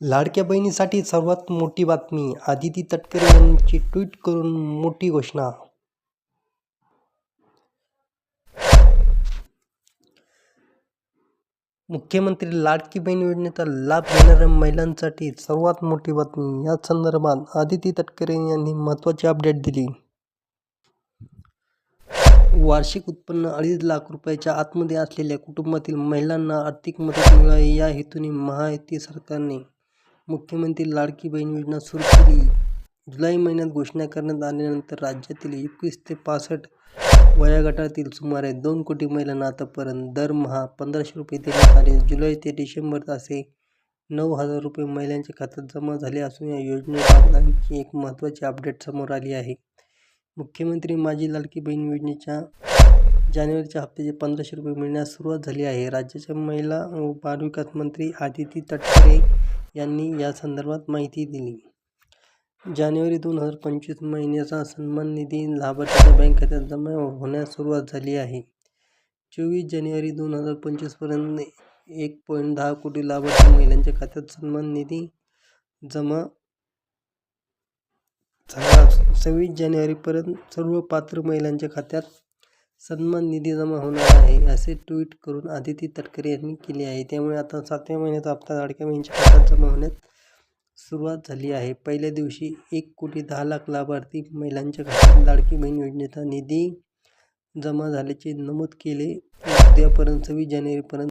लाडक्या बहिणीसाठी सर्वात मोठी बातमी आदिती तटकरे यांची ट्विट करून मोठी घोषणा. मुख्यमंत्री लाडकी बहीण योजनेचा लाभ घेणाऱ्या महिलांसाठी सर्वात मोठी बातमी. या संदर्भात आदिती तटकरे यांनी महत्त्वाची अपडेट दिली. वार्षिक उत्पन्न अडीच लाख रुपयाच्या आतमध्ये असलेल्या कुटुंबातील महिलांना आर्थिक मदत मिळावी या हेतूने महायुती सरकारने मुख्यमंत्री लाडकी बहीण योजना सुरू केली. जुलै महिन्यात घोषणा करण्यात आल्यानंतर राज्यातील एकवीस ते पासष्ट वयागटातील सुमारे दोन कोटी महिलांना आतापर्यंत दरमहा पंधराशे रुपये देण्यात आले. जुलै ते डिसेंबर असे नऊ हजार रुपये महिलांच्या खात्यात जमा झाले असून या योजनेबाबत आणखी एक महत्त्वाची अपडेट समोर आली आहे. मुख्यमंत्री माझी लाडकी बहीण योजनेच्या जानेवारीच्या हप्त्याचे पंधराशे रुपये मिळण्यास सुरुवात झाली आहे. राज्याच्या महिला व बालविकास मंत्री आदिती तटकरे यांनी या संदर्भात माहिती दिली. जानेवारी दोन हजार पंचवीस महिन्याचा सन्मान निधी लाभार्थ्यांच्या बँक खात्यात जमा होण्यास सुरुवात झाली आहे. चोवीस जानेवारी दोन हजार पंचवीसपर्यंत एक पॉईंट दहा कोटी लाभार्थी महिलांच्या खात्यात सन्मान निधी जमा झाला. असून सव्वीस जानेवारीपर्यंत सर्व पात्र महिलांच्या खात्यात सन्मान निधी जमा होणार आहे असे ट्विट करून आदिती तटकरे यांनी केले आहे. त्यामुळे आता सातव्या महिन्याचा हप्ता लाडक्या बहिणीच्या खात्यात जमा होण्यास सुरुवात झाली आहे. पहिल्या दिवशी एक कोटी दहा लाख लाभार्थी महिलांच्या खात्यात लाडकी बहीण योजनेचा निधी जमा झाल्याचे नमूद केले. उद्यापर्यंत सव्वीस जानेवारीपर्यंत